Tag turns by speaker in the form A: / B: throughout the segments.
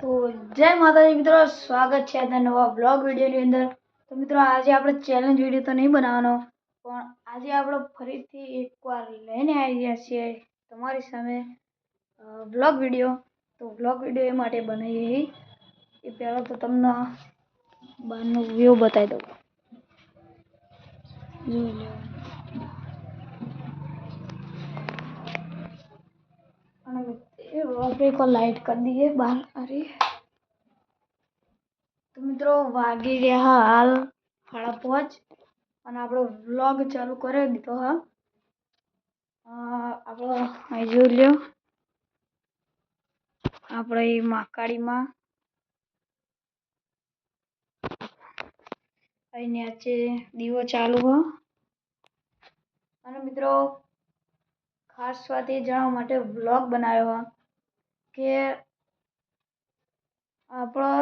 A: તો જય માતાજી મિત્રો, સ્વાગત છે આજના નવા બ્લોગ વિડીયોની અંદર. તો મિત્રો, આજે આપણે ચેલેન્જ વીડિયો તો નહીં બનાવવાનો, પણ આજે આપણે ફરીથી એકવાર લઈને આવી ગયા છીએ તમારી સામે બ્લોગ વીડિયો તો બ્લોગ વીડિયો એ માટે બનાવીએ. એ પહેલાં તો તમને બહારનો વ્યૂ બતાવી દઉં. જોઈ લો અને આપણે એક લાઈટ કરી દઈએ બહાર અરે તો મિત્રો વાગી રહ્યા હાલ સાડા પહોંચ અને આપણો વ્લોગ ચાલુ કરી દીધો હા. આપણો અહીં જોઈ લ્યો. આપણે એ માકાડીમાં અહીં નીચે દીવો ચાલુ, હો. અને મિત્રો ખાસ વાત એ જણાવવા માટે વ્લોગ બનાવ્યો, હા. કે આપણો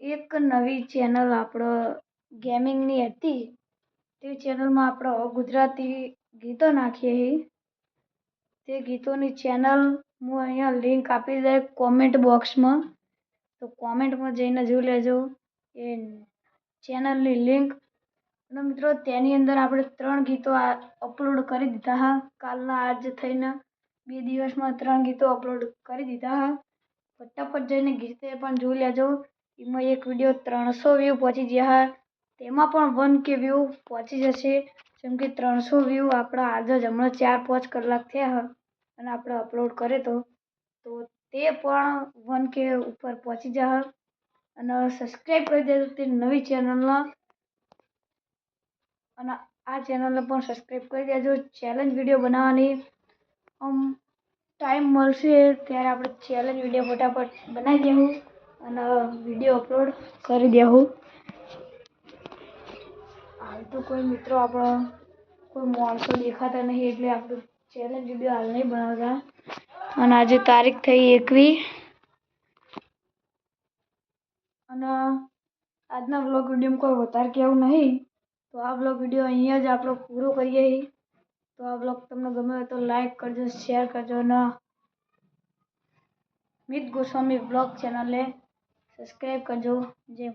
A: એક નવી ચેનલ આપણો ગેમિંગની હતી, તે ચેનલમાં આપણે ગુજરાતી ગીતો નાખીએ છીએ તે ગીતોની ચેનલ હું અહીંયા લિંક આપી દઈ કોમેન્ટ બોક્સમાં તો કોમેન્ટમાં જઈને જોઈ લેજો. એ ચેનલની લિંક અને મિત્રો, તેની અંદર આપણે ત્રણ ગીતો અપલોડ કરી દીધા હા, કાલના આજ થઈને. બે દિવસમાં ત્રણ ગીતો અપલોડ કરી દીધા. હા ફટાફટ જઈને ગીતે પણ જોઈ લેજો. એમાં એક વીડિયો ત્રણસો વ્યૂ પહોંચી ગયા હા. તેમાં પણ વન કે વ્યૂ પહોંચી જશે. જેમ કે ત્રણસો વ્યૂ આપણા આજે જ હમણાં ચાર પાંચ કલાક થયા હા. અને આપણે અપલોડ કરે તો. તો તે પણ વન કે ઉપર પહોંચી જા અને સબસ્ક્રાઈબ કરી દેજો તે નવી ચેનલમાં અને આ ચેનલને પણ સબસ્ક્રાઈબ કરી દેજો. ચેલેન્જ વીડિયો બનાવવાની. આમ ટાઈમ મળશે ત્યારે આપણે ચેલેન્જ વીડિયો ફટાફટ બનાવી દેવું અને વીડિયો અપલોડ કરી દેવું હાલ તો કોઈ મિત્રો આપણો, કોઈ માણસો દેખાતા નહીં એટલે આપણે ચેલેન્જ વીડિયો હાલ નહીં બનાવતા. અને આજે તારીખ થઈ એકવી. અને આજના બ્લોગ વિડીયોમાં કોઈ વધારે કહેવું નહીં. તો આ બ્લોગ વીડિયો અહીંયા જ આપણો પૂરો કરીએ. છીએ તો આ બ્લોગ તમને ગમે હોય તો લાઈક કરજો શેર કરજો અને મિત ગોસ્વામી બ્લોગ ચેનલને સબસ્ક્રાઈબ કરજો. જય